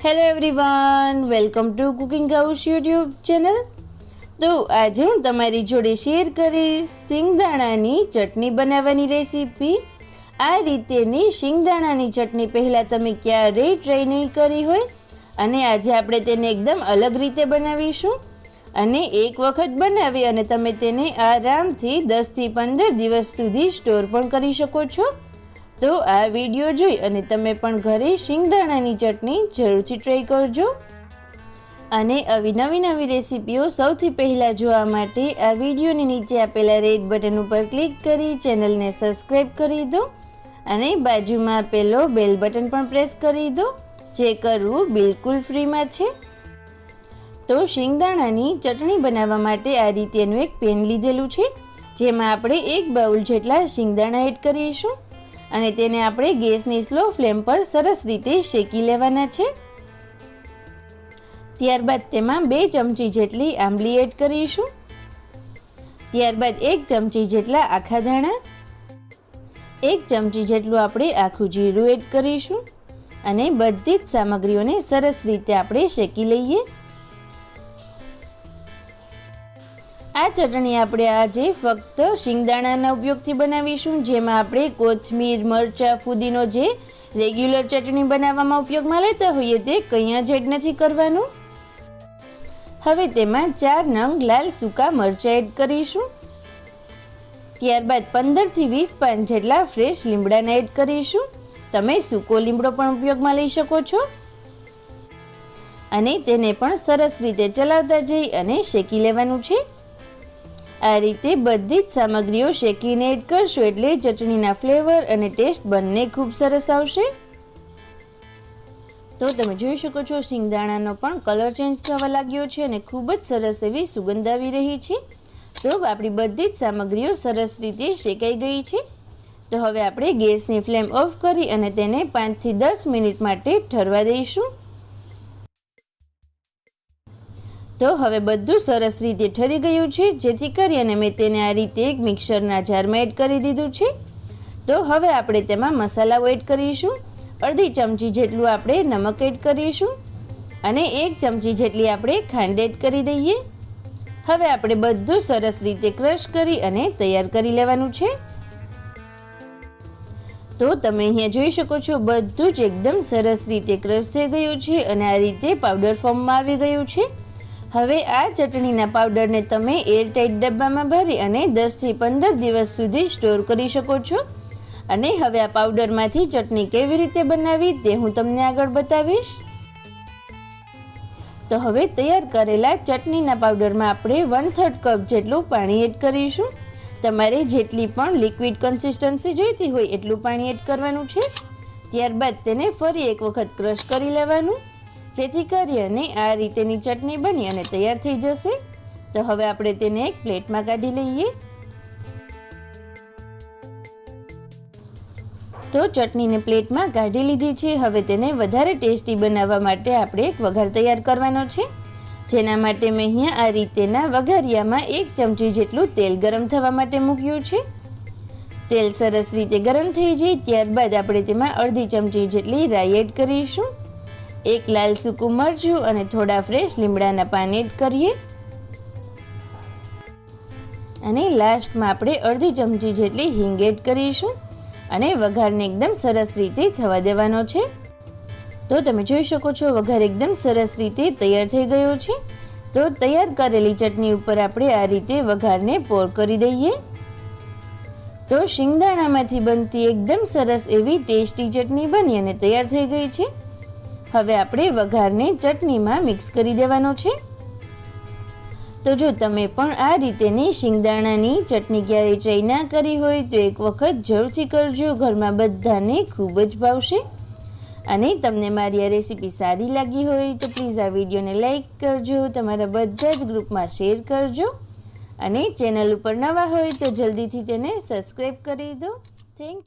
Hello everyone welcome to cooking house YouTube channel તો આજે હું તમારી જોડે શેર કરીશ શિંગદાણાની ચટણી બનાવવાની રેસીપી આ રીતેની શિંગદાણાની ચટણી પહેલાં તમે ક્યારેય ટ્રાય નહીં કરી હોય અને આજે આપણે તેને એકદમ અલગ રીતે બનાવીશું. અને એક વખત બનાવી અને તમે તેને આરામથી દસથી પંદર દિવસ સુધી સ્ટોર પણ કરી શકો છો. તો આ વીડિયો જોઈ અને તમે પણ ઘરે શિંગદાણાની ચટણી જરૂરથી ટ્રાય કરજો. અને આવી નવી નવી રેસીપીઓ સૌથી પહેલાં જોવા માટે આ વિડીયોની નીચે આપેલા રેડ બટન ઉપર ક્લિક કરી ચેનલને સબસ્ક્રાઈબ કરી દો અને બાજુમાં આપેલો બેલ બટન પણ પ્રેસ કરી દો, જે કરવું બિલકુલ ફ્રીમાં છે. તો શિંગદાણાની ચટણી બનાવવા માટે આ રીતેનું એક પેન લીધેલું છે, જેમાં આપણે એક બાઉલ જેટલા શિંગદાણા એડ કરીશું. અને તેને આપણે ગેસની સ્લો ફ્લેમ પર સરસ રીતે શેકી લેવાના છે. ત્યારબાદ તેમાં બે ચમચી જેટલી આંબલી એડ કરીશું. ત્યારબાદ એક ચમચી જેટલા આખા ધાણા. એક ચમચી જેટલું આપણે આખું જીરું એડ કરીશું. અને બધી જ સામગ્રીઓને સરસ રીતે આપણે શેકી લઈએ. આ ચટણી આપણે આજે ફક્ત શિંગદાણાના ઉપયોગથી બનાવીશું, જેમાં આપણે કોથમીર, મરચાં, ફુદીનો જે રેગ્યુલર ચટણી બનાવવામાં ઉપયોગમાં લેતા હોઈએ તે કંઈ જ નથી કરવાનું. હવે તેમાં ચાર નંગ લાલ સૂકા મરચાં એડ કરીશું. ત્યારબાદ પંદરથી વીસ પાન જેટલા ફ્રેશ લીમડાના એડ કરીશું. તમે સૂકો લીમડો પણ ઉપયોગમાં લઈ શકો છો. અને તેને પણ સરસ રીતે ચલાવતા જઈ અને શેકી લેવાનું છે. આ રીતે બધી જ સામગ્રીઓ શેકીને એડ કરશો એટલે ચટણીના ફ્લેવર અને ટેસ્ટ બંને ખૂબ સરસ આવશે. તો તમે જોઈ શકો છો, સિંગદાણાનો પણ કલર ચેન્જ થવા લાગ્યો છે અને ખૂબ જ સરસ એવી સુગંધ આવી રહી છે. તો આપણી બધી જ સામગ્રીઓ સરસ રીતે શેકાઈ ગઈ છે. તો હવે આપણે ગેસની ફ્લેમ ઓફ કરી અને તેને પાંચથી દસ મિનિટ માટે ઠરવા દઈશું. તો હવે બધું સરસ રીતે ઠરી ગયું છે. જેથી કરી અને મેં તેને આ રીતે એક મિક્સરના જારમાં એડ કરી દીધું છે. તો હવે આપણે તેમાં મસાલાઓ એડ કરીશું. અડધી ચમચી જેટલું આપણે નમક એડ કરીશું અને એક ચમચી જેટલી આપણે ખાંડ એડ કરી દઈએ. હવે આપણે બધું સરસ રીતે ક્રશ કરી અને તૈયાર કરી લેવાનું છે. તો તમે અહીંયા જોઈ શકો છો, બધું જ એકદમ સરસ રીતે ક્રશ થઈ ગયું છે અને આ રીતે પાવડર ફોર્મમાં આવી ગયું છે. હવે આ ચટણીના પાવડરને તમે એરટાઇટ ડબ્બામાં ભરી અને દસથી પંદર દિવસ સુધી સ્ટોર કરી શકો છો. અને હવે આ પાવડરમાંથી ચટણી કેવી રીતે બનાવી તે હું તમને આગળ બતાવીશ. તો હવે તૈયાર કરેલા ચટણીના પાવડરમાં આપણે વન થર્ડ કપ જેટલું પાણી એડ કરીશું. તમારે જેટલી પણ લિક્વિડ કન્સિસ્ટન્સી જોઈતી હોય એટલું પાણી એડ કરવાનું છે. ત્યારબાદ તેને ફરી એક વખત ક્રશ કરી લેવાનું. જેથી કરી અને આ રીતેની ચટણી બની અને તૈયાર થઈ જશે. તો હવે આપણે તેને એક પ્લેટમાં કાઢી લઈએ. તો ચટણીને પ્લેટમાં કાઢી લીધી છે. હવે તેને વધારે ટેસ્ટી બનાવવા માટે આપણે એક વઘાર તૈયાર કરવાનો છે. જેના માટે મેં અહીંયા આ રીતેના વઘારિયામાં એક ચમચી જેટલું તેલ ગરમ થવા માટે મૂક્યું છે. તેલ સરસ રીતે ગરમ થઈ જાય, ત્યારબાદ આપણે તેમાં અડધી ચમચી જેટલી રાઈ એડ કરીશું. એક લાલ સૂકું મરચું અને થોડા ફ્રેશ લીમડાના પાન એડ કરીએ. અને લાસ્ટમાં આપણે અડધી ચમચી જેટલી હિંગ એડ કરીશું. અને વઘારને એકદમ સરસ રીતે થવા દેવાનો છે. તો તમે જોઈ શકો છો, વઘાર એકદમ સરસ રીતે તૈયાર થઈ ગયો છે. તો તૈયાર કરેલી ચટણી ઉપર આપણે આ રીતે વઘારને પોર કરી દઈએ. તો શિંગદાણામાંથી બનતી એકદમ સરસ એવી ટેસ્ટી ચટણી બની અને તૈયાર થઈ ગઈ છે. હવે આપણે વઘારને ચટણીમાં મિક્સ કરી દેવાનો છે. તો જો તમે પણ આ રીતેની શિંગદાણાની ચટણી ક્યારેય ટ્રાય ના કરી હોય, તો એક વખત જરૂરથી કરજો. ઘરમાં બધાને ખૂબ જ ભાવશે. અને તમને મારી આ રેસીપી સારી લાગી હોય, તો પ્લીઝ આ વિડીયોને લાઇક કરજો. તમારા બધા જ ગ્રુપમાં શેર કરજો. અને ચેનલ ઉપર નવા હોય, તો જલ્દીથી તેને સબસ્ક્રાઈબ કરી દો. થેન્ક